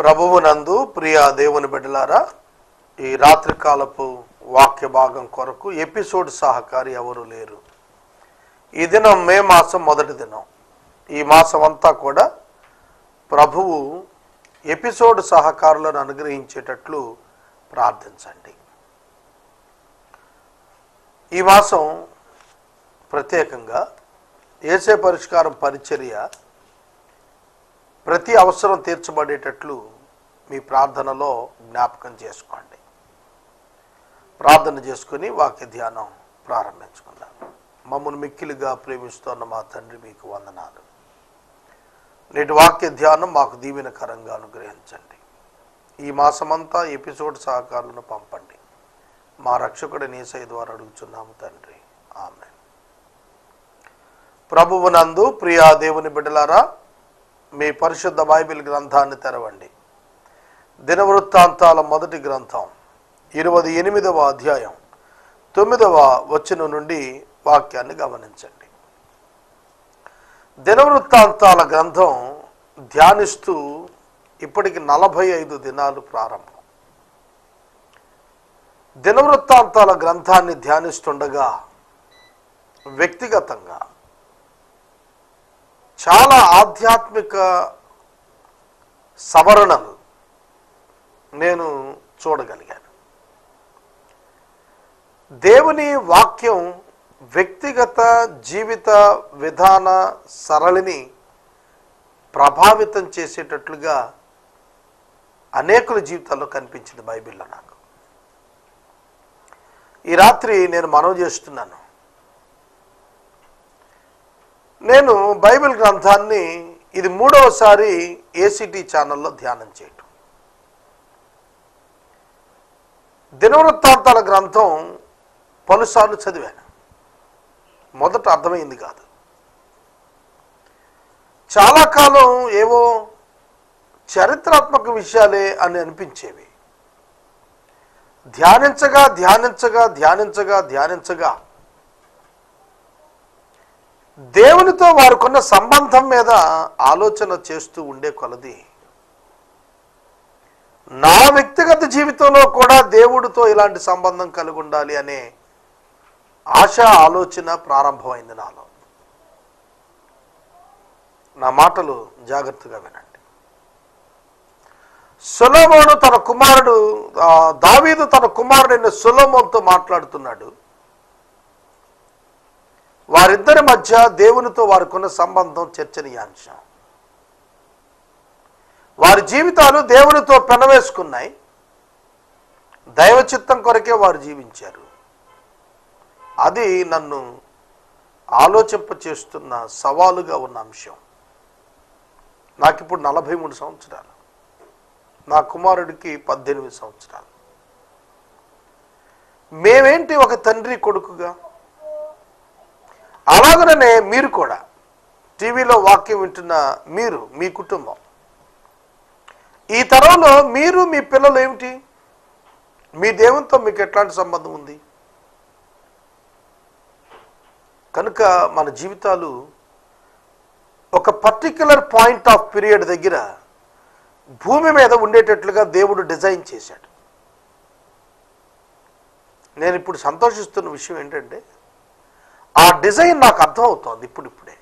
ప్రభువునందు ప్రియ దేవుని బిడ్డలారా ఈ రాత్రికాలపు వాక్య భాగం కొరకు ఎపిసోడ్ సహకారి ఎవరు లేరు. ఈ దినం మే మాసం మొదటి దినం. ఈ మాసం అంతా కూడా ప్రభువు ఎపిసోడ్ సహకారులను అనుగ్రహించేటట్లు ప్రార్థించండి. ఈ మాసం ప్రత్యేకంగా ఏసే పరిష్కారం పరిచర్య ప్రతి అవసరం తీర్చబడేటట్లు మీ ప్రార్థనలో జ్ఞాపకం చేసుకోండి. ప్రార్థన చేసుకుని వాక్య ధ్యానం ప్రారంభించుకుందాం. మమ్మల్ని మిక్కిలిగా ప్రేమిస్తున్న మా తండ్రి మీకు వందనాలు. నేటి వాక్య ధ్యానం మాకు దీవెనకరంగా అనుగ్రహించండి. ఈ మాసమంతా ఎపిసోడ్ సహకారులను పంపండి. మా రక్షకుడి నీసై ద్వారా అడుగుచున్నాము తండ్రి. ఆమె ప్రభువునందు ప్రియా దేవుని బిడ్డలారా మీ పరిశుద్ధ బైబిల్ గ్రంథాన్ని తెరవండి. దినవృత్తాంతాల మొదటి గ్రంథం ఇరవై ఎనిమిదవ అధ్యాయం తొమ్మిదవ వచ్చిన నుండి వాక్యాన్ని గమనించండి. దినవృత్తాంతాల గ్రంథం ధ్యానిస్తూ ఇప్పటికి నలభై ఐదు దినాలు ప్రారంభం. దినవృత్తాంతాల గ్రంథాన్ని ధ్యానిస్తుండగా వ్యక్తిగతంగా చాలా ఆధ్యాత్మిక సవరణలు నేను చూడగలిగాను. దేవుని వాక్యం వ్యక్తిగత జీవిత విధాన సరళిని ప్రభావితం చేసేటట్లుగా అనేకుల జీవితాల్లో కనిపించింది బైబిల్లో నాకు. ఈ రాత్రి నేను మనవి చేస్తున్నాను. నేను బైబిల్ గ్రంథాన్ని ఇది మూడవసారి ఏసీటీ ఛానల్లో ధ్యానం చేయటం. దినవృత్తాంతాల గ్రంథం పలుసార్లు చదివాను. మొదట అర్థమైంది కాదు. చాలా కాలం ఏవో చరిత్రాత్మక విషయాలే అని అనిపించేవి. ధ్యానించగా ధ్యానించగా ధ్యానించగా ధ్యానించగా దేవునితో వారికున్న సంబంధం మీద ఆలోచన చేస్తూ ఉండే కొలది. నా వ్యక్తిగత జీవితంలో కూడా దేవుడితో ఇలాంటి సంబంధం కలిగి ఉండాలి అనే ఆశ ఆలోచన ప్రారంభమైంది నాలో. నా మాటలు జాగ్రత్తగా వినండి. సులోమోను తన కుమారుడు దావీదు తన కుమారుడైన సులభంతో మాట్లాడుతున్నాడు. వారిద్దరి మధ్య దేవునితో వారికున్న సంబంధం చర్చనీయాంశం. వారి జీవితాలు దేవునితో పెనవేసుకున్నాయి. దైవ చిత్తం కొరకే వారు జీవించారు. అది నన్ను ఆలోచింప చేస్తున్న సవాలుగా ఉన్న అంశం. నాకు ఇప్పుడు నలభై మూడు సంవత్సరాలు. నా కుమారుడికి పద్దెనిమిది సంవత్సరాలు. మేమేంటి ఒక తండ్రి కొడుకుగా? అలాగనే మీరు కూడా టీవీలో వాక్యం వింటున్న మీరు మీ కుటుంబం. ఈ తరంలో మీరు మీ పిల్లలు ఏమిటి? మీ దేవునితో మీకు ఎట్లాంటి సంబంధం ఉంది? కనుక మన జీవితాలు ఒక పర్టిక్యులర్ పాయింట్ ఆఫ్ పీరియడ్ దగ్గర భూమి మీద ఉండేటట్లుగా దేవుడు డిజైన్ చేశాడు. నేను ఇప్పుడు సంతోషిస్తున్న విషయం ఏంటంటే ఆ డిజైన్ నాకు అర్థమవుతోంది ఇప్పుడిప్పుడే.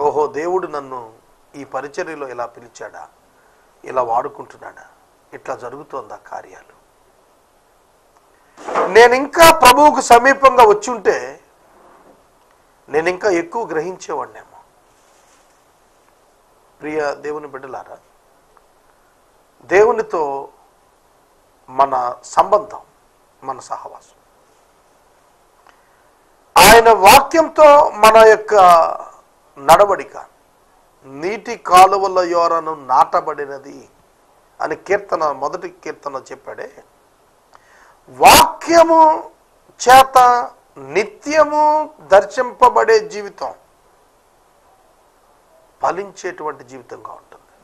ఓహో దేవుడు నన్ను ఈ పరిచర్యలో ఇలా పిలిచాడా? ఇలా వాడుకుంటున్నాడా? ఇట్లా జరుగుతోందా కార్యాలు? నేను ఇంకా ప్రభువుకు సమీపంగా వచ్చి ఉంటే నేను ఇంకా ఎక్కువ గ్రహించేవాడినేమో. ప్రియ దేవుని బిడ్డలారా దేవునితో మన సంబంధం మన సహవాసం. ఆయన వాక్యంతో మన యొక్క నడవడిక నీటి కాలువల యోరను నాటబడినది అని కీర్తన మొదటి కీర్తన చెప్పాడే. వాక్యము చేత నిత్యము దర్శింపబడే జీవితం ఫలించేటువంటి జీవితంగా ఉంటుంది.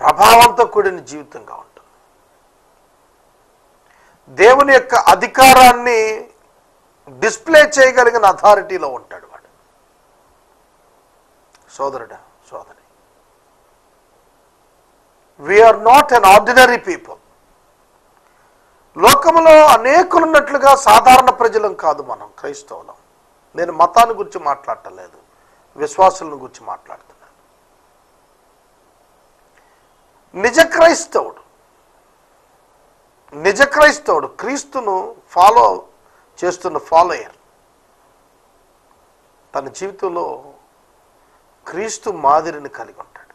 ప్రభావంతో కూడిన జీవితంగా ఉంటుంది. దేవుని యొక్క అధికారాన్ని డిస్ప్లే చేయగలిగిన అథారిటీలో ఉంటాడు వాడు. సోదరుడా సోదరి. We're not an ordinary people లోకంలో అనేకులు ఉన్నట్లుగా సాధారణ ప్రజలం కాదు మనం క్రైస్తవులం. నేను మతాన్ని గురించి మాట్లాడటం లేదు విశ్వాసులను గురించి మాట్లాడుతున్నాను. నిజ క్రైస్తవుడు నిజ క్రైస్తవుడు క్రీస్తును ఫాలో చేస్తున్న ఫాలోయర్. తన జీవితంలో క్రీస్తు మాదిరిని కలిగి ఉంటాడు.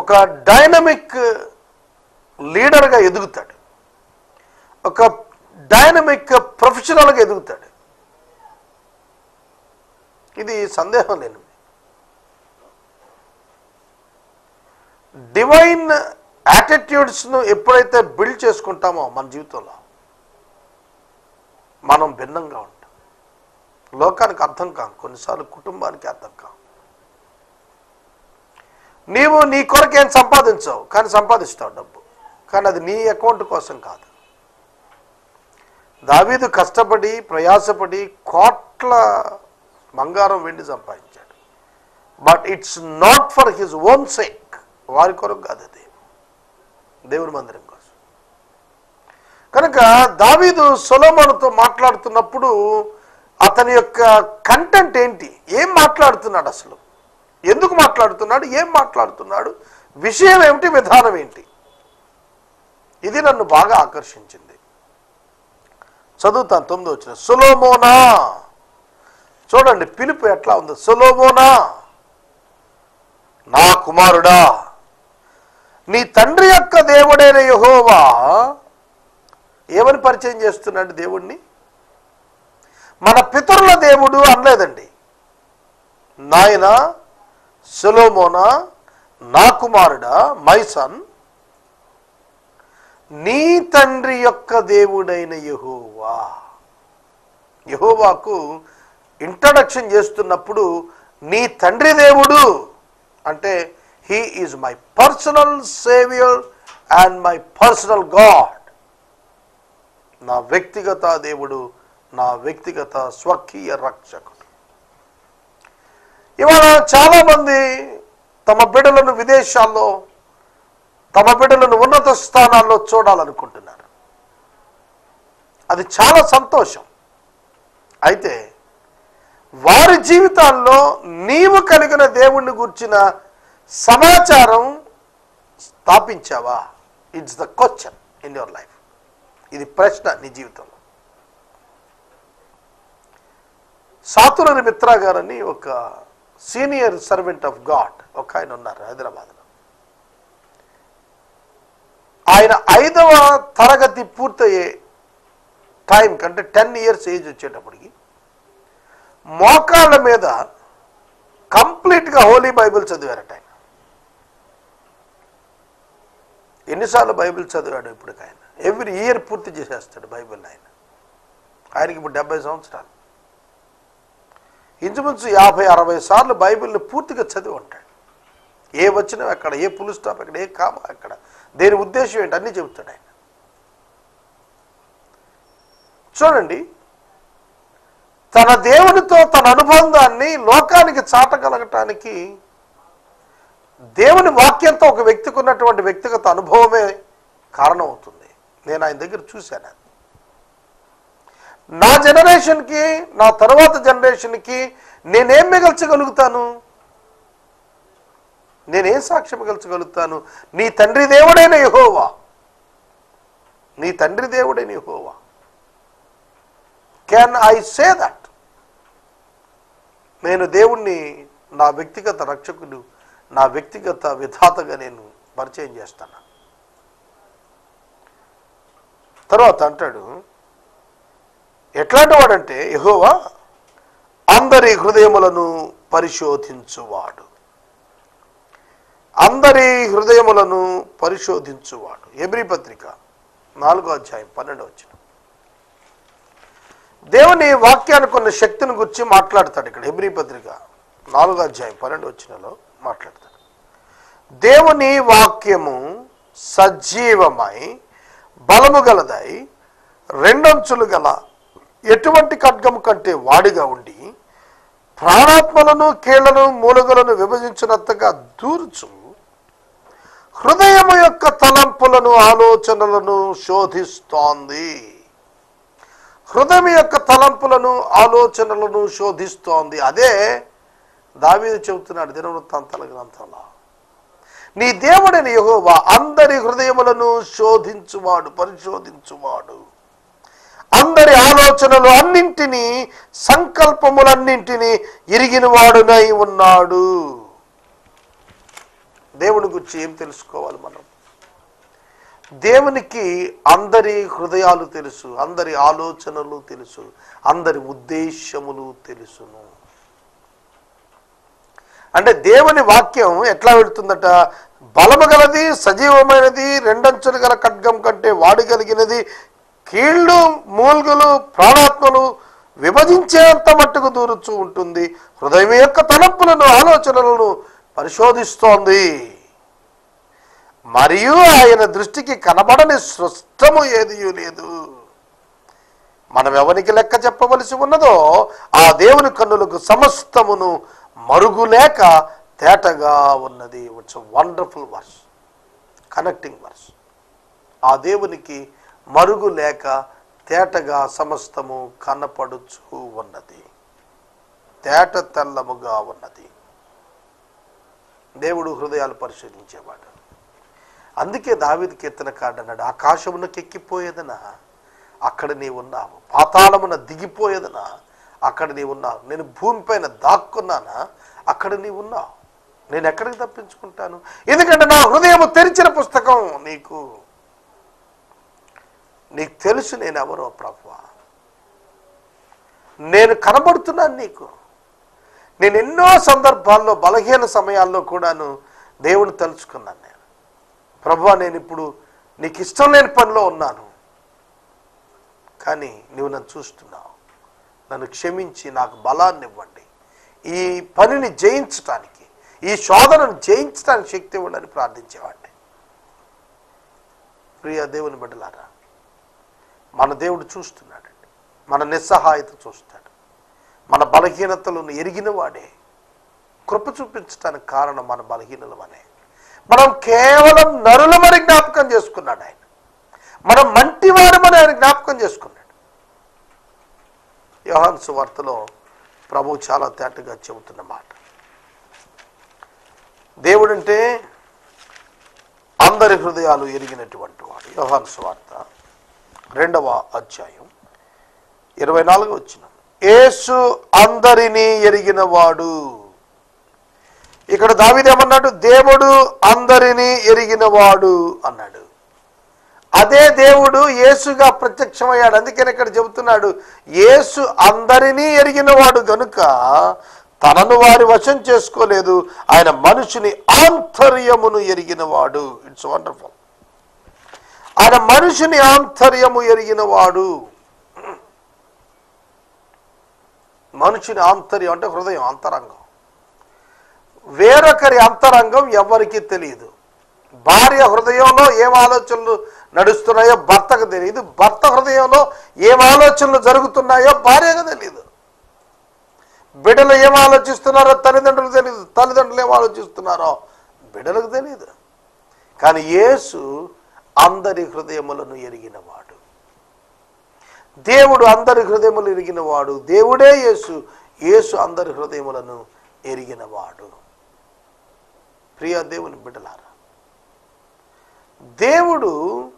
ఒక డైనమిక్ లీడర్గా ఎదుగుతాడు. ఒక డైనమిక్ ప్రొఫెషనల్గా ఎదుగుతాడు. ఇది సందేహం లేనిది. డివైన్ యాటిట్యూడ్స్ను ఎప్పుడైతే బిల్డ్ చేసుకుంటామో మన జీవితంలో మనం భిన్నంగా ఉంటాం. లోకానికి అర్థం కాం కొన్నిసార్లు కుటుంబానికి అర్థం కాం. నీవు నీ కొరకేం సంపాదించవు కానీ సంపాదిస్తావు డబ్బు. కానీ అది నీ అకౌంట్ కోసం కాదు. దావీదు కష్టపడి ప్రయాసపడి కోట్ల బంగారం వెండి సంపాదించాడు. But it's not for his own sake వారి కొరకు కాదు అది. దేవుని మందిరం కనుక దావీదు సొలోమోనుతో మాట్లాడుతున్నప్పుడు అతని యొక్క కంటెంట్ ఏంటి? ఏం మాట్లాడుతున్నాడు అసలు? ఎందుకు మాట్లాడుతున్నాడు? ఏం మాట్లాడుతున్నాడు? విషయం ఏమిటి? విధానం ఏంటి? ఇది నన్ను బాగా ఆకర్షించింది. చదువుతాను తొమ్మిది వచ్చిన సులోమోనా. చూడండి పిలుపు ఎట్లా ఉంది? సులోమోనా. నా కుమారుడా నీ తండ్రి యొక్క దేవుడైన యహోవా ఏమని పరిచయం చేస్తున్నాడు దేవుణ్ణి? మన పితరుల దేవుడు అనలేదండి. నాయన సులోమోనా నా కుమారుడా మై సన్ నీ తండ్రి యొక్క దేవుడైన యహోవా. యహోవాకు ఇంట్రడక్షన్ చేస్తున్నప్పుడు నీ తండ్రి దేవుడు అంటే he is my personal saviour and my personal God నా వ్యక్తిగత దేవుడు నా వ్యక్తిగత స్వకీయ రక్షకుడు. ఇవాళ చాలామంది తమ బిడ్డలను విదేశాల్లో తమ బిడ్డలను ఉన్నత స్థానాల్లో చూడాలనుకుంటున్నారు. అది చాలా సంతోషం. అయితే వారి జీవితాల్లో నీవు కలిగిన దేవుణ్ణి గుర్చిన సమాచారం స్థాపించావా? It's the question in your life ఇది ప్రశ్న నీ జీవితంలో. సాతులని మిత్రా గారని ఒక సీనియర్ సర్వెంట్ ఆఫ్ గాడ్ ఒక ఆయన ఉన్నారు హైదరాబాద్లో. ఆయన ఐదవ తరగతి పూర్తయ్యే టైం కంటే టెన్ ఇయర్స్ ఏజ్ వచ్చేటప్పటికి మోకాళ్ళ మీద కంప్లీట్గా హోలీ బైబిల్ చదివారట ఆయన. ఎన్నిసార్లు బైబిల్ చదివాడు ఇప్పుడు ఆయన ఎవ్రీ ఇయర్ పూర్తి చేసేస్తాడు బైబిల్ ఆయన. ఆయనకి ఇప్పుడు డెబ్బై సంవత్సరాలు. ఇంచుమించు యాభై అరవై సార్లు బైబిల్ని పూర్తిగా చదివి ఉంటాడు. ఏ వచ్చినా అక్కడ ఏ పులు స్టాప్ అక్కడ ఏ కామ అక్కడ దేని ఉద్దేశం ఏంటి అన్నీ చెబుతాడు ఆయన. చూడండి తన దేవునితో తన అనుబంధాన్ని లోకానికి చాటగలగటానికి దేవుని వాక్యంతో ఒక వ్యక్తికి ఉన్నటువంటి వ్యక్తిగత అనుభవమే కారణం అవుతుంది నేను ఆయన దగ్గర చూశాను. అది. నా జనరేషన్కి నా తర్వాత జనరేషన్కి నేనేం మిగల్చగలుగుతాను? నేనేం సాక్ష్యం మిగల్చగలుగుతాను? నీ తండ్రి దేవుడైన యహోవా. నీ తండ్రి దేవుడైన యహోవా. క్యాన్ ఐ సే దట్ నేను దేవుణ్ణి నా వ్యక్తిగత రక్షకుడు నా వ్యక్తిగత విధాతగా నేను పరిచయం చేస్తాను. తర్వాత అంటాడు ఎట్లాంటి వాడంటే యహోవా అందరి హృదయములను పరిశోధించువాడు. అందరి హృదయములను పరిశోధించువాడు. ఎబ్రి పత్రిక నాలుగో అధ్యాయం పన్నెండు వచ్చిన దేవుని వాక్యానికి ఉన్న శక్తిని గురించి మాట్లాడతాడు ఇక్కడ ఎబ్రి పత్రిక నాలుగో అధ్యాయం పన్నెండు వచ్చినలో మాట్లాడతాడు. దేవుని వాక్యము సజీవమై బలము గలదై రెండంచులు గల ఎటువంటి ఖడ్గము కంటే వాడిగా ఉండి ప్రాణాత్మలను కీళ్ళను మూలగలను విభజించినంతగా దూర్చు హృదయము యొక్క తలంపులను ఆలోచనలను శోధిస్తోంది. హృదయం యొక్క తలంపులను ఆలోచనలను శోధిస్తోంది. అదే దావీదు చెబుతున్నాడు దినవృత్తాంతాల గ్రంథంలో. నీ దేవుడిని యహోవా అందరి హృదయములను శోధించువాడు పరిశోధించువాడు. అందరి ఆలోచనలు అన్నింటినీ సంకల్పములన్నింటినీ ఇరిగినవాడునై ఉన్నాడు. దేవుని గురించి ఏం తెలుసుకోవాలి మనం? దేవునికి అందరి హృదయాలు తెలుసు అందరి ఆలోచనలు తెలుసు అందరి ఉద్దేశములు తెలుసును. అంటే దేవుని వాక్యం ఎట్లా వెళుతుందట? బలము గలది సజీవమైనది రెండంచులు గల ఖడ్గం కంటే వాడగలిగినది కీళ్ళు మూల్గులు ప్రాణాత్మలు విభజించేంత మట్టుకు దూరుచూ ఉంటుంది. హృదయం యొక్క తలపులను ఆలోచనలను పరిశోధిస్తోంది. మరియు ఆయన దృష్టికి కనబడని సృష్టము ఏది లేదు. మనం ఎవరికి లెక్క చెప్పవలసి ఉన్నదో ఆ దేవుని కన్నులకు సమస్తమును మరుగులేక తేటగా ఉన్నది. It's wonderful verse connecting verse ఆ దేవునికి మరుగు లేక తేటగా సమస్తము కనపడుచు ఉన్నది. తేట తెల్లముగా ఉన్నది. దేవుడు హృదయాలు పరిశీలించేవాడు. అందుకే దావిది కీర్తన అన్నాడు ఆకాశమునకు ఎక్కిపోయేదనా అక్కడ నీ ఉన్నావు పాతాళమున దిగిపోయేదనా? అక్కడ నీవు ఉన్నావు. నేను భూమిపైన దాక్కున్నానా? అక్కడ నీవు ఉన్నావు. నేను ఎక్కడికి తప్పించుకుంటాను? ఎందుకంటే నా హృదయం తెరిచిన పుస్తకం నీకు. నీకు తెలుసు నేను ఎవరో ప్రభు. నేను కనబడుతున్నాను నీకు. నేను ఎన్నో సందర్భాల్లో బలహీన సమయాల్లో కూడాను దేవుని తలుచుకున్నాను నేను. ప్రభు నేను ఇప్పుడు నీకు ఇష్టం లేని పనిలో ఉన్నాను. కానీ నువ్వు నన్ను చూస్తున్నావు. నన్ను క్షమించి నాకు బలాన్ని ఇవ్వండి ఈ పనిని జయించటానికి ఈ శోధనను జయించడానికి శక్తి ఇవ్వండి ప్రార్థించేవాడిని. ప్రియ దేవుని బిడ్డలారా మన దేవుడు చూస్తున్నాడండి. మన నిస్సహాయత చూస్తాడు. మన బలహీనతలను ఎరిగిన వాడే. కృప చూపించడానికి కారణం మన బలహీనలమనే మనం కేవలం నరులమని జ్ఞాపకం చేసుకున్నాడు ఆయన. మనం మంటివారమని ఆయన జ్ఞాపకం చేసుకున్నాడు. యోహాన్ సువార్తలో ప్రభు చాలా తేటగా చెబుతున్న మాట. దేవుడంటే అందరి హృదయాలు ఎరిగినటువంటి వాడు. యోహాన్ సువార్త రెండవ అధ్యాయం ఇరవై నాలుగు వచ్చిన యేసు అందరినీ ఎరిగినవాడు ఇక్కడ దావిదేమన్నాడు దేవుడు అందరినీ ఎరిగినవాడు అన్నాడు. అదే దేవుడు యేసుగా ప్రత్యక్షమయ్యాడు. అందుకని ఇక్కడ చెబుతున్నాడు యేసు అందరినీ ఎరిగినవాడు గనుక తనను వారి వశం చేసుకోలేదు ఆయన మనుషుని ఆంతర్యమును ఎరిగినవాడు. ఇట్స్ వండర్ఫుల్ ఆయన మనుషుని ఆంతర్యము ఎరిగినవాడు. మనుషుని ఆంతర్యం అంటే హృదయం అంతరంగం. వేరొకరి అంతరంగం ఎవరికీ తెలియదు. భార్య హృదయంలో ఏం ఆలోచనలు నడుస్తున్నాయో భర్తకు తెలియదు. భర్త హృదయంలో ఏం ఆలోచనలు జరుగుతున్నాయో భార్యకు తెలియదు. బిడ్డలు ఏం ఆలోచిస్తున్నారో తల్లిదండ్రులకు తెలియదు. తల్లిదండ్రులు ఏం ఆలోచిస్తున్నారో బిడ్డలకు తెలియదు. కానీ యేసు అందరి హృదయములను ఎరిగినవాడు. దేవుడు అందరి హృదయములు ఎరిగినవాడు. దేవుడే యేసు. యేసు అందరి హృదయములను ఎరిగినవాడు. ప్రియ దేవుని బిడ్డలారు దేవుడు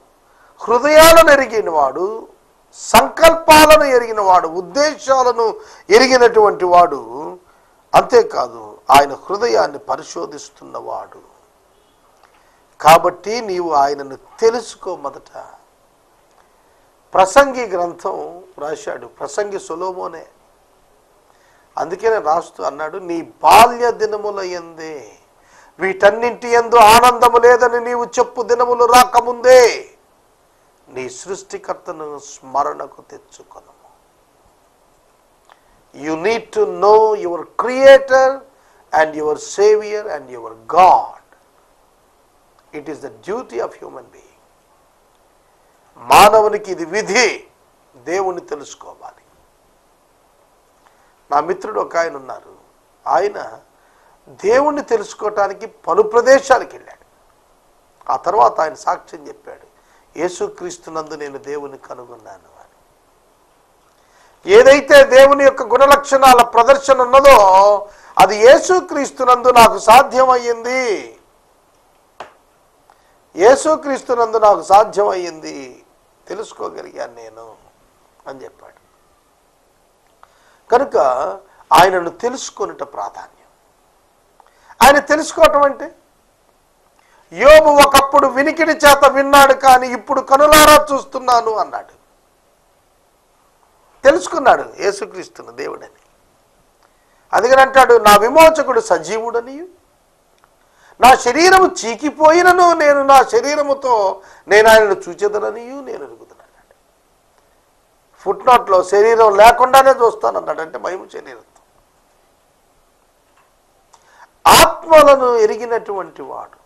హృదయాలను ఎరిగినవాడు సంకల్పాలను ఎరిగినవాడు ఉద్దేశాలను ఎరిగినటువంటి వాడు అంతేకాదు ఆయన హృదయాన్ని పరిశోధిస్తున్నవాడు. కాబట్టి నీవు ఆయనను తెలుసుకో మొదట. ప్రసంగి గ్రంథం రాశాడు ప్రసంగి సులోమోనే. అందుకనే రాస్తూ అన్నాడు నీ బాల్య దినముల ఎందే వీటన్నింటి ఎందు ఆనందము లేదని నీవు చెప్పు దినములు రాకముందే. నీ సృష్టికర్తను స్మరణకు తెచ్చుకొను you need to know your creator and your saviour and your God it is the duty of human being మానవునికి ఇది విధి. దేవుణ్ణి తెలుసుకోవాలి. నా మిత్రుడు ఒక ఆయన ఉన్నారు. ఆయన దేవుణ్ణి తెలుసుకోవటానికి పలు ప్రదేశాలకు వెళ్ళాడు. ఆ తర్వాత ఆయన సాక్ష్యం చెప్పాడు యేసుక్రీస్తునందు నేను దేవుని కనుగొన్నాను అని. ఏదైతే దేవుని యొక్క గుణలక్షణాల ప్రదర్శన ఉన్నదో అది యేసుక్రీస్తునందు నాకు సాధ్యమయ్యింది. యేసుక్రీస్తునందు నాకు సాధ్యమయ్యింది. తెలుసుకోగలిగాను నేను అని చెప్పాడు. కనుక ఆయనను తెలుసుకొనుట ప్రాధాన్యం. ఆయన తెలుసుకోవటం అంటే? యోబు ఒకప్పుడు వినికిడి చేత విన్నాడు కానీ ఇప్పుడు కనులారా చూస్తున్నాను అన్నాడు. తెలుసుకున్నాడు యేసుక్రీస్తును దేవుడని. అందుకని అంటాడు నా విమోచకుడు సజీవుడనియు నా శరీరము చీకిపోయినను నేను నా శరీరముతో నేను ఆయనను చూచేదననియు నేను ఎరుగుతున్నాను ఫుట్నోట్లో శరీరం లేకుండానే చూస్తానన్నాడు అంటే మహిమ శరీరం. ఆత్మలను ఎరిగినటువంటి వాడు.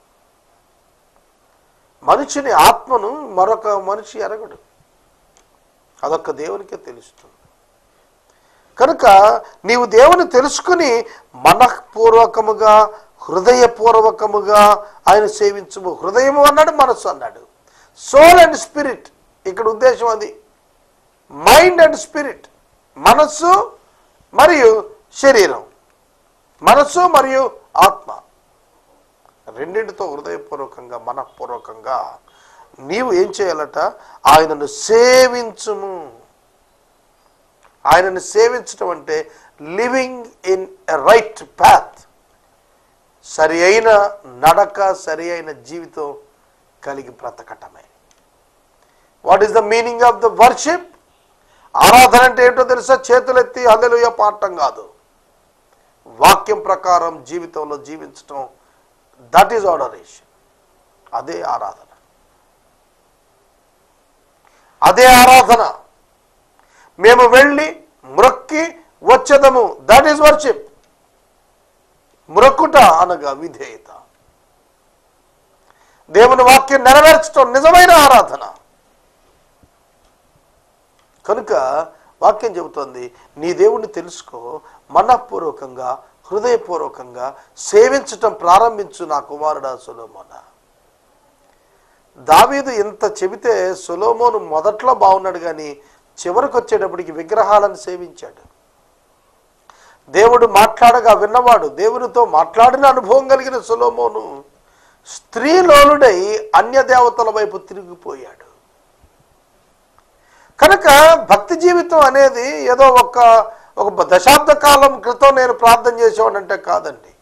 మనిషిని ఆత్మను మరొక మనిషి ఎరగడు. అదొక్క దేవునికే తెలుస్తుంది. కనుక నీవు దేవుని తెలుసుకుని మనఃపూర్వకముగా హృదయపూర్వకముగా ఆయన సేవించము. హృదయము అన్నాడు మనస్సు అన్నాడు. సోల్ అండ్ స్పిరిట్ ఇక్కడ ఉద్దేశం అది. మైండ్ అండ్ స్పిరిట్ మనస్సు మరియు శరీరం. మనస్సు మరియు ఆత్మ. రెండింటితో హృదయపూర్వకంగా మనఃపూర్వకంగా నీవు ఏం చేయాలట? ఆయనను సేవించుము. ఆయనను సేవించటం అంటే living in a right path. సరి అయిన నడక సరి అయిన జీవితం కలిగి బ్రతకటమే. What is the meaning of the worship? ఆరాధన అంటే ఏంటో తెలుసా? చేతులెత్తి హల్లెలూయ పాడటం కాదు. వాక్యం ప్రకారం జీవితంలో జీవించటం దట్ ఈజ్ ఆడరేషన్ అదే ఆరాధన. అదే ఆరాధన. మేము వెళ్ళి మ్రొక్కి వచ్చేదము. దట్ ఈజ్ వర్షిప్ మ్రొక్కుట అనగా విధేయత. దేవుని వాక్యం నెరవేర్చడం నిజమైన ఆరాధన. కనుక వాక్యం చెబుతోంది నీ దేవుణ్ణి తెలుసుకో మనఃపూర్వకంగా హృదయపూర్వకంగా సేవించటం ప్రారంభించు నా కుమారుడా సులోమోన. దావీదు ఇంత చెబితే సులోమోను మొదట్లో బాగున్నాడు కానీ చివరికి వచ్చేటప్పటికి విగ్రహాలను సేవించాడు. దేవుడు మాట్లాడగా విన్నవాడు దేవునితో మాట్లాడిన అనుభవం కలిగిన సులోమోను స్త్రీలోనుడై అన్య దేవతల వైపు తిరిగిపోయాడు. కనుక భక్తి జీవితం అనేది ఏదో ఒక ఒక దశాబ్ద కాలం క్రితం నేను ప్రార్థన చేసేవాడంటే కాదండి.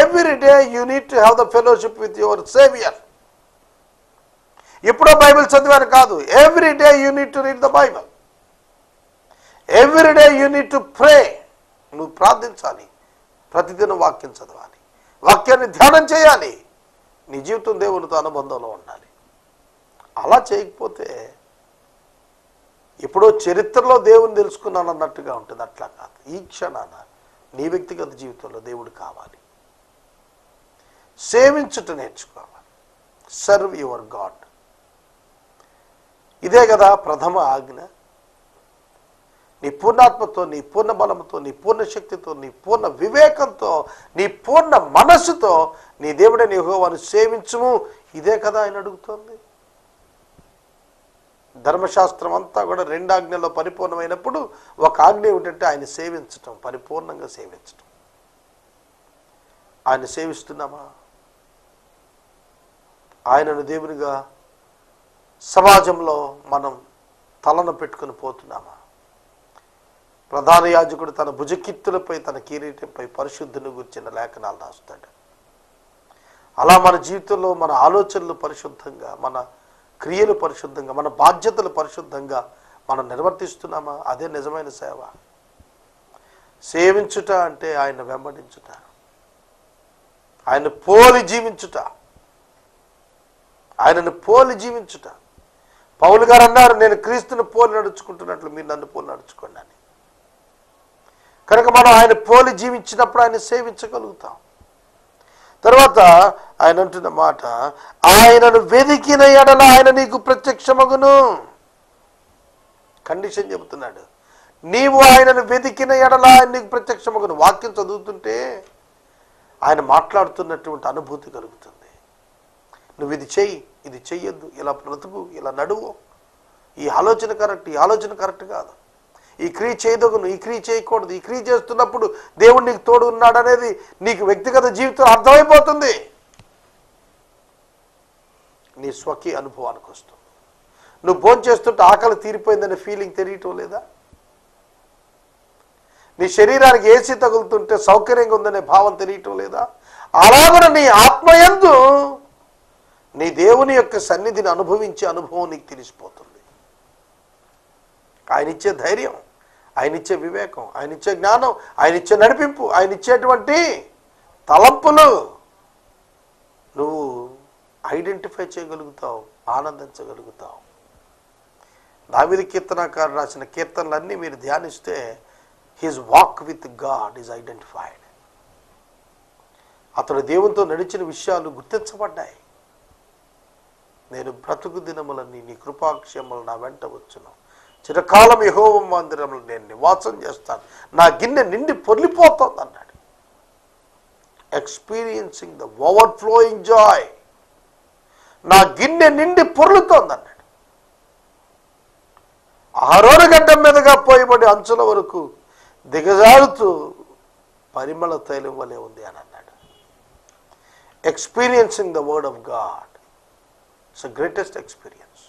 Every day you need to have the fellowship with your saviour ఎప్పుడో బైబిల్ చదివాను కాదు. Every day you need to read the Bible every day you need to pray నువ్వు ప్రార్థించాలి. ప్రతిదినం వాక్యం చదవాలి. వాక్యాన్ని ధ్యానం చేయాలి. నీ జీవితం దేవునితో అనుబంధంలో ఉండాలి. అలా చేయకపోతే ఎప్పుడో చరిత్రలో దేవుని తెలుసుకున్నాను అన్నట్టుగా ఉంటుంది. అట్లా కాదు. ఈ క్షణాన నీ వ్యక్తిగత జీవితంలో దేవుడు కావాలి. సేవించుట నేర్చుకోవాలి. సర్వ్ యువర్ గాడ్ ఇదే కదా ప్రథమ ఆజ్ఞ. నీ పూర్ణాత్మతో నీ పూర్ణ బలంతో నీ పూర్ణ శక్తితో నీ పూర్ణ వివేకంతో నీ పూర్ణ మనస్సుతో నీ దేవుడైన హోవాను సేవించుము. ఇదే కదా ఆయన అడుగుతోంది. ధర్మశాస్త్రం అంతా కూడా రెండు ఆజ్ఞల్లో పరిపూర్ణమైనప్పుడు ఒక ఆజ్ఞ ఏమిటంటే ఆయన సేవించటం పరిపూర్ణంగా సేవించటం. ఆయన సేవిస్తున్నామా? ఆయనను దేవునిగా సమాజంలో మనం తలను పెట్టుకుని పోతున్నామా? ప్రధాన యాజకుడు తన భుజకిత్తులపై తన కిరీటంపై పరిశుద్ధిని గురించిన లేఖనాలు రాస్తాడు. అలా మన జీవితంలో మన ఆలోచనలు పరిశుద్ధంగా మన క్రియలు పరిశుద్ధంగా మన బాధ్యతలు పరిశుద్ధంగా మనం నిర్వర్తిస్తున్నామా? అదే నిజమైన సేవ. సేవించుట అంటే ఆయన వెంబడించుట. ఆయన పోలి జీవించుట. ఆయనను పోలి జీవించుట. పౌలు గారు అన్నారు నేను క్రీస్తుని పోలి నడుచుకుంటున్నట్లు మీరు నన్ను పోలి నడుచుకోండి అని. కనుక మనం ఆయన పోలి జీవించినప్పుడు ఆయన సేవించగలుగుతాం. తర్వాత ఆయన అంటున్న మాట ఆయనను వెదికిన ఎడల ఆయన నీకు ప్రత్యక్షమగును. కండిషన్ చెబుతున్నాడు. నీవు ఆయనను వెతికిన ఎడల ఆయన నీకు ప్రత్యక్షమగును. వాక్యం చదువుతుంటే ఆయన మాట్లాడుతున్నటువంటి అనుభూతి కలుగుతుంది. నువ్వు ఇది చెయ్యి ఇది చెయ్యొద్దు. ఇలా బ్రతుకు ఇలా నడువు. ఈ ఆలోచన కరెక్ట్ ఈ ఆలోచన కరెక్ట్ కాదు. ఈ క్రియ చేయదగును ఈ క్రియ చేయకూడదు ఈ క్రియ చేస్తున్నప్పుడు దేవుడు నీకు తోడు ఉన్నాడు అనేది నీకు వ్యక్తిగత జీవితం అర్థమైపోతుంది. నీ స్వకీ అనుభవానికి వస్తుంది. నువ్వు భోజనం చేస్తుంటే ఆకలి తీరిపోయిందనే ఫీలింగ్ తెలియటం లేదా? నీ శరీరానికి ఏసీ తగులుతుంటే సౌకర్యంగా ఉందనే భావం తెలియటం లేదా? అలాగనే నీ ఆత్మయందు నీ దేవుని యొక్క సన్నిధిని అనుభవించే అనుభవం నీకు తెలిసిపోతుంది. ఆయన ఇచ్చే ధైర్యం. ఆయన ఇచ్చే వివేకం ఆయన ఇచ్చే జ్ఞానం ఆయన ఇచ్చే నడిపింపు ఆయన ఇచ్చేటువంటి తలంపులు నువ్వు ఐడెంటిఫై చేయగలుగుతావు ఆనందించగలుగుతావు. దావిది కీర్తనకారు రాసిన కీర్తనలన్నీ మీరు ధ్యానిస్తే his walk with God is identified. అతడు దేవునితో నడిచిన విషయాలు గుర్తించబడ్డాయి. నేను బ్రతుకు దినములన్నీ నీ కృపాక్షేమలు నా వెంట వచ్చును. చిరకాలం యహోవ మందిరంలో నేను నివాసం చేస్తాను. నా గిన్నె నిండి పొర్లిపోతుంది అన్నాడు. Experiencing the overflowing joy నా గిన్నె నిండి పొర్లుతోంది అన్నాడు. ఆరోడు గడ్డం మీదుగా పోయబడి అంచుల వరకు దిగజారుతూ పరిమళ తైలం వలె ఉంది అని అన్నాడు. Experiencing the word of God it's greatest experience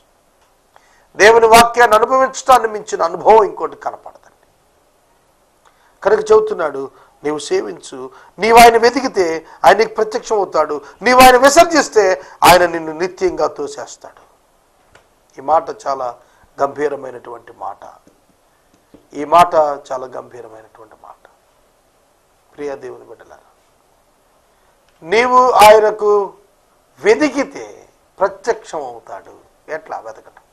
దేవుని వాక్యాన్ని అనుభవించడాన్ని మించిన అనుభవం ఇంకోటి కనపడదండి. కనుక చెబుతున్నాడు నీవు సేవించు. నీవు ఆయన వెతికితే ఆయన నీకు ప్రత్యక్షం అవుతాడు. నీవు ఆయన విసర్జిస్తే ఆయన నిన్ను నిత్యంగా తోసేస్తాడు. ఈ మాట చాలా గంభీరమైనటువంటి మాట. ఈ మాట చాలా గంభీరమైనటువంటి మాట. ప్రియ దేవుని బిడ్డలారా నీవు ఆయనకు వెతికితే ప్రత్యక్షం అవుతాడు. ఎట్లా? వెతకటం.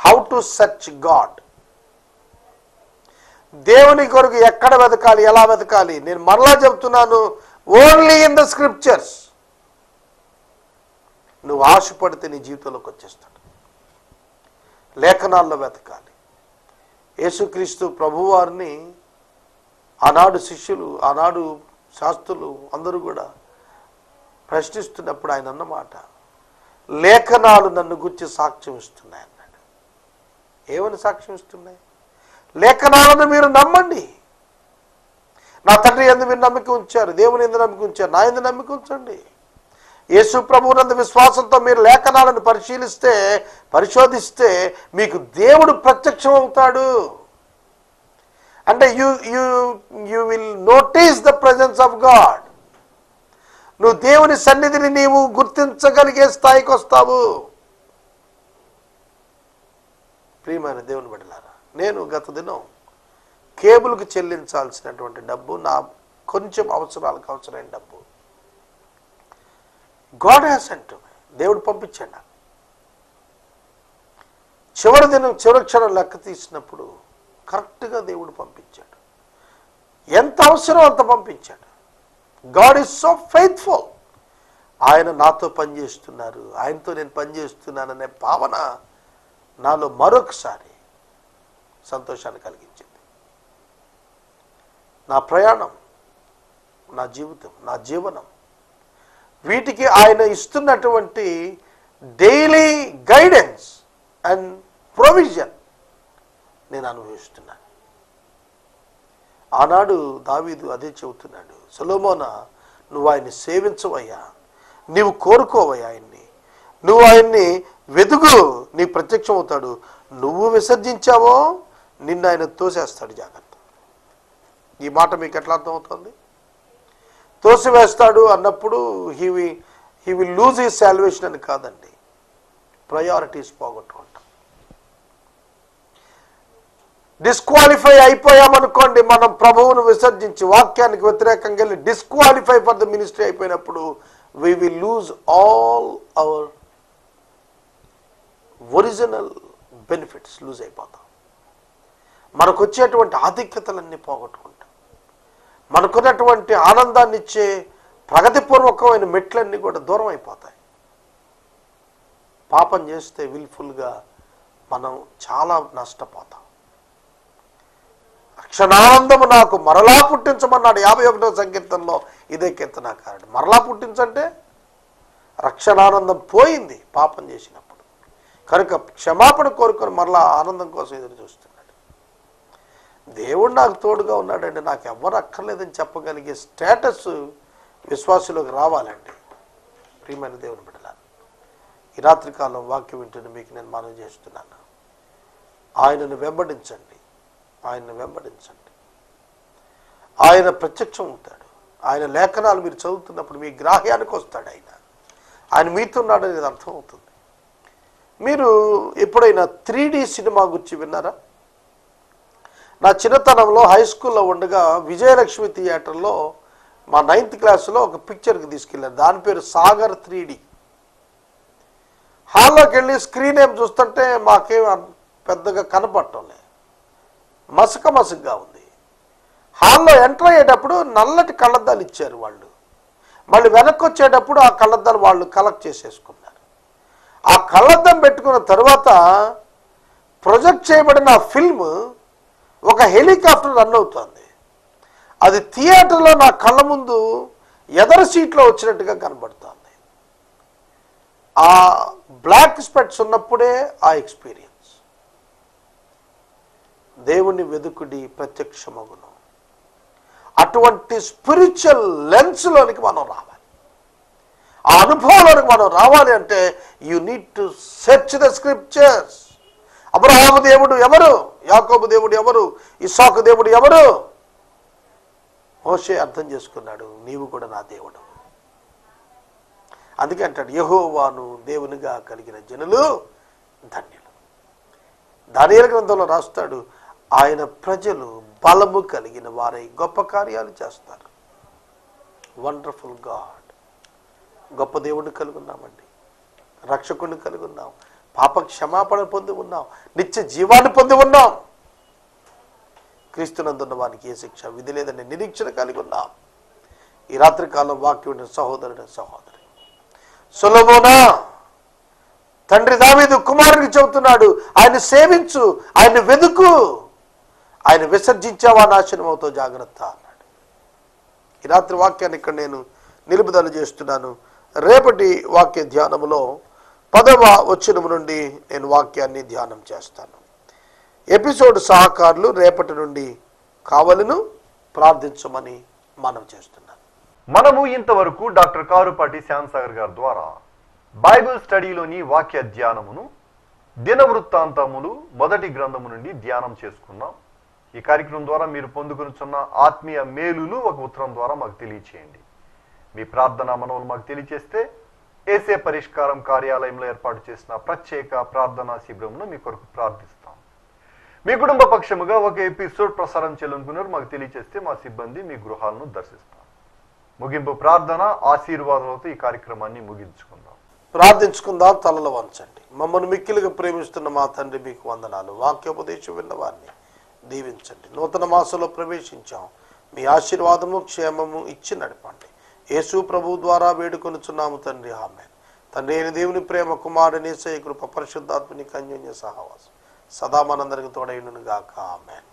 హౌ టు సర్చ్ గాడ్ దేవుని కొరకు ఎక్కడ వెతకాలి ఎలా వెతకాలి? నేను మరలా చెప్తున్నాను ఓన్లీ ఇన్ ద స్క్రిప్చర్స్ నువ్వు ఆశపడితే నీ జీవితంలోకి వచ్చేస్తాడు. లేఖనాల్లో వెతకాలి. యేసుక్రీస్తు ప్రభువారిని ఆనాడు శిష్యులు ఆనాడు శాస్త్రులు అందరూ కూడా ప్రశ్నిస్తున్నప్పుడు ఆయన అన్నమాట లేఖనాలు నన్ను గుర్చి సాక్ష్యం ఇస్తున్నాయి ఏమని సాక్ష్యం ఇస్తున్నాయి? లేఖనాలను మీరు నమ్మండి. నా తండ్రి ఎందు మీరు నమ్మిక ఉంచారు దేవుని ఎందు నమ్మిక ఉంచారు నా ఎందు నమ్మిక ఉంచండి. యేసు ప్రభువునందు విశ్వాసంతో మీరు లేఖనాలను పరిశీలిస్తే పరిశోధిస్తే మీకు దేవుడు ప్రత్యక్షం అవుతాడు. అంటే you you you will notice the presence of God. నువ్వు దేవుని సన్నిధిని నీవు గుర్తించగలిగే స్థాయికి వస్తావు. ప్రియమైన దేవుని బిడ్డలారా నేను గత దినం కేబుల్కి చెల్లించాల్సినటువంటి డబ్బు నా కొంచెం అవసరాలకు అవసరమైన డబ్బు. గాడ్ హ్యాస్ సెంట్ దేవుడు పంపించాడు నాకు. చివరి దినం చివరి క్షణం లెక్క తీసినప్పుడు కరెక్ట్గా దేవుడు పంపించాడు. ఎంత అవసరం అంత పంపించాడు. God is so faithful. ఆయన నాతో పనిచేస్తున్నారు ఆయనతో నేను పనిచేస్తున్నాననే భావన నాలో మరొకసారి సంతోషాన్ని కలిగించింది. నా ప్రయాణం నా జీవితం నా జీవనం వీటికి ఆయన ఇస్తున్నటువంటి డైలీ గైడెన్స్ అండ్ ప్రొవిజన్ నేను అనుభవిస్తున్నాను. ఆనాడు దావీదు అదే చెబుతున్నాడు సొలోమోన నువ్వు ఆయన్ని సేవించవయ్యా నీవు కోరుకోవయ్యా ఆయన్ని. నువ్వు ఆయన్ని వెతుకు నీ ప్రత్యక్షం అవుతాడు నువ్వు విసర్జించావో నిన్ను ఆయన తోసేస్తాడు జాగ్రత్త. ఈ మాట మీకు ఎట్లా అర్థమవుతుంది? తోసివేస్తాడు అన్నప్పుడు he we he will lose ఈ శాల్వేషన్ అని కాదండి. ప్రయారిటీస్ పోగొట్టుకుంటాం. డిస్క్వాలిఫై అయిపోయామనుకోండి మనం ప్రభువును విసర్జించి వాక్యానికి వ్యతిరేకంగా వెళ్ళి డిస్క్వాలిఫై ఫర్ ద మినిస్ట్రీ అయిపోయినప్పుడు we will lose all our original benefits lose అయిపోతాం. మనకు వచ్చేటువంటి ఆధిక్యతలన్నీ పోగొట్టుకుంటాం. మనకున్నటువంటి ఆనందాన్ని ఇచ్చే ప్రగతిపూర్వకమైన మెట్లన్నీ కూడా దూరం అయిపోతాయి. పాపం చేస్తే విల్ఫుల్గా మనం చాలా నష్టపోతాం. క్షణానందము నాకు మరలా పుట్టించమన్నాడు యాభై ఒకటో సంకీర్తనలో ఇదే కీర్తనాకారుడు. మరలా పుట్టించంటే రక్షణానందం పోయింది పాపం చేసినప్పుడు. కనుక క్షమాపణ కోరుకొని మరలా ఆనందం కోసం ఎదురు చూస్తున్నాడు. దేవుడు నాకు తోడుగా ఉన్నాడండి నాకు ఎవరు అక్కర్లేదని చెప్పగలిగే స్టేటస్ విశ్వాసులోకి రావాలండి. ప్రియమైన దేవుని బిడ్డలాను ఈ రాత్రికాలం వాక్యం వింటున్న మీకు నేను మనవి చేస్తున్నాను. ఆయనను వెంబడించండి ఆయనను వెంబడించండి. ఆయన ప్రత్యక్షం అవుతాడు ఆయన లేఖనాలు మీరు చదువుతున్నప్పుడు మీ గ్రాహ్యానికి వస్తాడు ఆయన. ఆయన మీతో అర్థమవుతుంది. మీరు ఎప్పుడైనా త్రీ సినిమా గురించి విన్నారా? నా చిన్నతనంలో హై స్కూల్లో ఉండగా విజయలక్ష్మి థియేటర్లో మా నైన్త్ క్లాస్లో ఒక పిక్చర్కి తీసుకెళ్ళారు. దాని పేరు సాగర్ త్రీ హాల్లోకి వెళ్ళి స్క్రీన్ ఏం చూస్తుంటే మాకేం పెద్దగా కనపడటం మసక మసకగా ఉంది. హాల్లో ఎంటర్ అయ్యేటప్పుడు నల్లటి కళ్ళద్దాలు ఇచ్చారు వాళ్ళు. మళ్ళీ వెనక్కి వచ్చేటప్పుడు ఆ కళ్ళద్దాలు వాళ్ళు కలెక్ట్ చేసేసుకున్నారు. ఆ కళ్ళద్దం పెట్టుకున్న తర్వాత ప్రొజెక్ట్ చేయబడిన ఫిల్మ్ ఒక హెలికాప్టర్ రన్ అవుతుంది. అది థియేటర్లో నా కళ్ళ ముందు ఎదర సీట్లో వచ్చినట్టుగా కనబడుతుంది. ఆ బ్లాక్ స్పెట్స్ ఉన్నప్పుడే ఆ ఎక్స్పీరియన్స్. దేవుని వెదుకుడి ప్రత్యక్షమగును అటువంటి స్పిరిచువల్ లెన్స్లోనికి మనం రావాలి. ఆ అనుభవంలోనికి మనం రావాలి అంటే you need to search the scriptures Abraham దేవుడు ఎవరు? యాకోబు దేవుడు ఎవరు? ఇసాకు దేవుడు ఎవరు? హోషే అర్థం చేసుకున్నాడు నీవు కూడా నా దేవుడు. అందుకే అంటాడు యహోవాను దేవునిగా కలిగిన జనులు ధన్యులు. దానియల గ్రంథంలో రాస్తాడు ఆయన ప్రజలు బలము కలిగిన వారై గొప్ప కార్యాలు చేస్తారు. వండర్ఫుల్ గాడ్ గొప్ప దేవుడిని కలిగి ఉన్నామండి రక్షకుడిని కలిగి ఉన్నాం పాప క్షమాపణ పొంది ఉన్నాం. నిత్య జీవాన్ని పొంది ఉన్నాం. క్రీస్తునందున్న వానికి ఏ శిక్ష విధి లేదని నిరీక్షణ కలిగి ఉన్నాం. ఈ రాత్రి కాలం వాక్యం విన్న సహోదరుడు సహోదరి. సులభోనా తండ్రి దావీదు కుమారుడికి చెబుతున్నాడు ఆయన సేవించు ఆయన వెదుకు ఆయన విసర్జించావా నాశనమవుతో జాగ్రత్త అన్నాడు. ఈ రాత్రి వాక్యాన్ని ఇక్కడ నేను నిలుపుదల చేస్తున్నాను. రేపటి వాక్య ధ్యానములో పదవ వచ్చినము నుండి నేను వాక్యాన్ని ధ్యానం చేస్తాను. ఎపిసోడ్ సహకారులు రేపటి నుండి కావలను ప్రార్థించమని మనం చేస్తున్నాను. మనము ఇంతవరకు డాక్టర్ కారుపాటి శ్యాంసాగర్ గారి ద్వారా బైబిల్ స్టడీలోని వాక్య ధ్యానమును దినవృత్తాంతములు మొదటి గ్రంథము నుండి ధ్యానం చేసుకున్నాం. ఈ కార్యక్రమం ద్వారా మీరు పొందుకునిచున్న ఆత్మీయ మేలులు ఒక ఉత్తరం ద్వారా మాకు తెలియచేయండి. మీ ప్రార్థన మనవులు మాకు తెలియచేస్తే ఏసే పరిష్కారం కార్యాలయంలో ఏర్పాటు చేసిన ప్రత్యేక ప్రార్థనా శిబిరంను మీ కొరకు ప్రార్థిస్తాం. మీ కుటుంబ పక్షముగా ఒక ఎపిసోడ్ ప్రసారం చేయాలనుకున్నారు మాకు తెలియచేస్తే మా సిబ్బంది మీ గృహాలను దర్శిస్తాం. ముగింపు ప్రార్థన ఆశీర్వాదాలతో ఈ కార్యక్రమాన్ని ముగించుకుందాం. ప్రార్థించుకుందాం తలలు వంచండి. మమ్మల్ని మిక్కిలుగా ప్రేమిస్తున్న మా తండ్రి మీకు వందనాలు. వాక్యోపదేశం విన్నవారిని దీవించండి. నూతన మాసంలో ప్రవేశించాం. మీ ఆశీర్వాదము క్షేమము ఇచ్చి నడపండి. యేసు ప్రభు ద్వారా వేడుకొనుచున్నాము తండ్రి. ఆమె తండ్రి అయిన దేవుని ప్రేమ కుమారుని కృప పరిశుద్ధాత్మని కన్యోన్య సహవాసం. సదా మనందరికి తోడైనను గాక ఆమెన్.